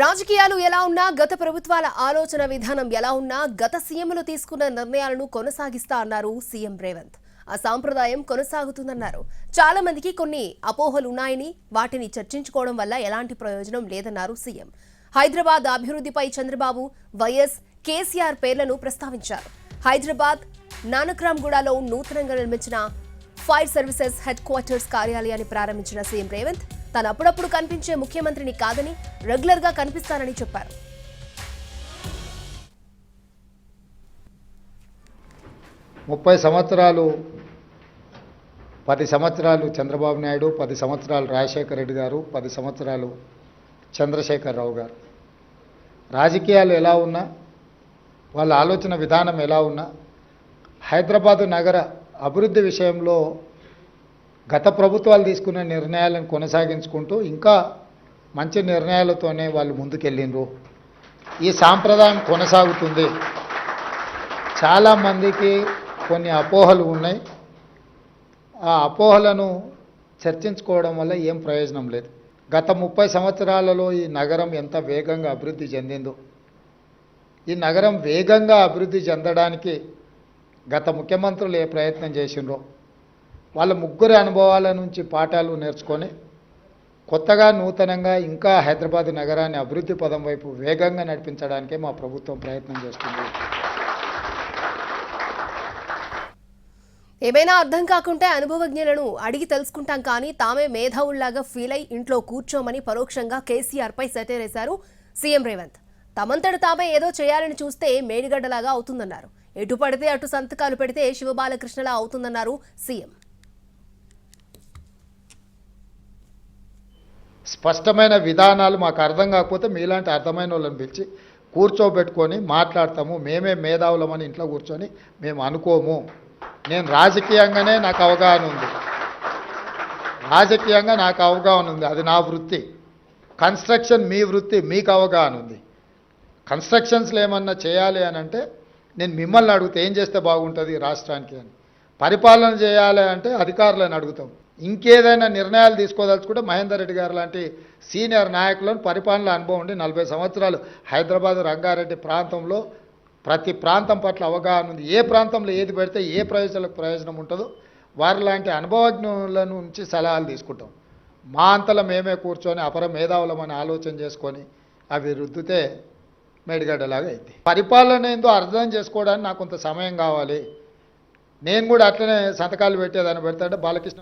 రాజకీయాలు ఎలా ఉన్నా గత ప్రభుత్వాల ఆలోచన విధానం ఎలా ఉన్నా గత సీఎంలు తీసుకున్న నిర్ణయాలను కొనసాగిస్తా అన్నారు సీఎం రేవంత్. ఆ సాంప్రదాయం కొనసాగుతుందన్నారు. చాలా మందికి కొన్ని అపోహలు ఉన్నాయని వాటిని చర్చించుకోవడం వల్ల ఎలాంటి ప్రయోజనం లేదన్నారు సీఎం. హైదరాబాద్ అభివృద్ధిపై చంద్రబాబు వైఎస్ కేసీఆర్ పేర్లను ప్రస్తావించారు. హైదరాబాద్ నానక్రామ్గూడలో నూతనంగా నిర్మించిన ఫైర్ సర్వీసెస్ హెడ్ క్వార్టర్స్ కార్యాలయాన్ని ప్రారంభించిన సీఎం రేవంత్ తాను అప్పుడప్పుడు కనిపించే ముఖ్యమంత్రిని కాదని రెగ్యులర్గా కనిపిస్తానని చెప్పారు. ముప్పై సంవత్సరాలు పది సంవత్సరాలు చంద్రబాబు నాయుడు పది సంవత్సరాలు రాజశేఖర రెడ్డి గారు పది సంవత్సరాలు చంద్రశేఖరరావు గారు. రాజకీయాలు ఎలా ఉన్నా వాళ్ళ ఆలోచన విధానం ఎలా ఉన్నా హైదరాబాదు నగర అభివృద్ధి విషయంలో గత ప్రభుత్వాలు తీసుకున్న నిర్ణయాలను కొనసాగించుకుంటూ ఇంకా మంచి నిర్ణయాలతోనే వాళ్ళు ముందుకెళ్ళిండ్రు. ఈ సాంప్రదాయం కొనసాగుతుంది. చాలామందికి కొన్ని అపోహలు ఉన్నాయి. ఆ అపోహలను చర్చించుకోవడం వల్ల ఏం ప్రయోజనం లేదు. గత ముప్పై సంవత్సరాలలో ఈ నగరం ఎంత వేగంగా అభివృద్ధి చెందిందో. ఈ నగరం వేగంగా అభివృద్ధి చెందడానికి గత ముఖ్యమంత్రులు ఏ ప్రయత్నం చేసిండ్రో వాళ్ళ ముగ్గురు అనుభవాల నుంచి పాఠాలు నేర్చుకొని కొత్తగా నూతనంగా ఇంకా హైదరాబాద్ నగరాన్ని అభివృద్ధి పదం వైపు వేగంగా నడిపించడానికే మా ప్రభుత్వం ప్రయత్నం చేస్తుంది. ఏమైనా అర్థం కాకుంటే అనుభవజ్ఞులను అడిగి తెలుసుకుంటాం కానీ తామే మేధావుల్లాగా ఫీల్ అయి ఇంట్లో కూర్చోమని పరోక్షంగా కేసీఆర్పై సెటేరేశారు సీఎం రేవంత్. తమంతట తామే ఏదో చేయాలని చూస్తే మేడిగడ్డలాగా అవుతుందన్నారు. ఎటు పడితే అటు సంతకాలు పెడితే శివబాలకృష్ణలా అవుతుందన్నారు సీఎం. స్పష్టమైన విధానాలు మాకు అర్థం కాకపోతే మీలాంటి అర్థమైన వాళ్ళని పిలిచి కూర్చోబెట్టుకొని మాట్లాడతాము. మేమే మేధావులమని ఇంట్లో కూర్చొని మేము అనుకోము. నేను రాజకీయంగానే నాకు అవగాహన ఉంది. రాజకీయంగా నాకు అవగాహన ఉంది. అది నా వృత్తి. కన్స్ట్రక్షన్ మీ వృత్తి మీకు అవగాహన ఉంది. కన్స్ట్రక్షన్స్లో ఏమన్నా చేయాలి అని అంటే నేను మిమ్మల్ని అడిగితే ఏం చేస్తే బాగుంటుంది రాష్ట్రానికి అని. పరిపాలన చేయాలి అంటే అధికారులను అడుగుతాం. ఇంకేదైనా నిర్ణయాలు తీసుకోదలుచుకుంటే మహేందర్ రెడ్డి గారు లాంటి సీనియర్ నాయకులను పరిపాలన అనుభవం ఉండి నలభై సంవత్సరాలు హైదరాబాద్ రంగారెడ్డి ప్రాంతంలో ప్రతి ప్రాంతం పట్ల అవగాహన ఉంది. ఏ ప్రాంతంలో ఏది పెడితే ఏ ప్రయోజనాలకు ప్రయోజనం ఉంటుందో వారి లాంటి అనుభవజ్ఞుల నుంచి సలహాలు తీసుకుంటాం. మా అంతలో మేమే కూర్చొని అపర మేధావులమని ఆలోచన చేసుకొని అవి రుద్దితే మేడిగడ్డలాగా అయింది పరిపాలన ఏందో అర్థం చేసుకోవడానికి నాకు కొంత సమయం కావాలి. నేను కూడా అట్లనే సంతకాలు పెట్టేదాన్ని పెడతాంటే బాలకృష్ణ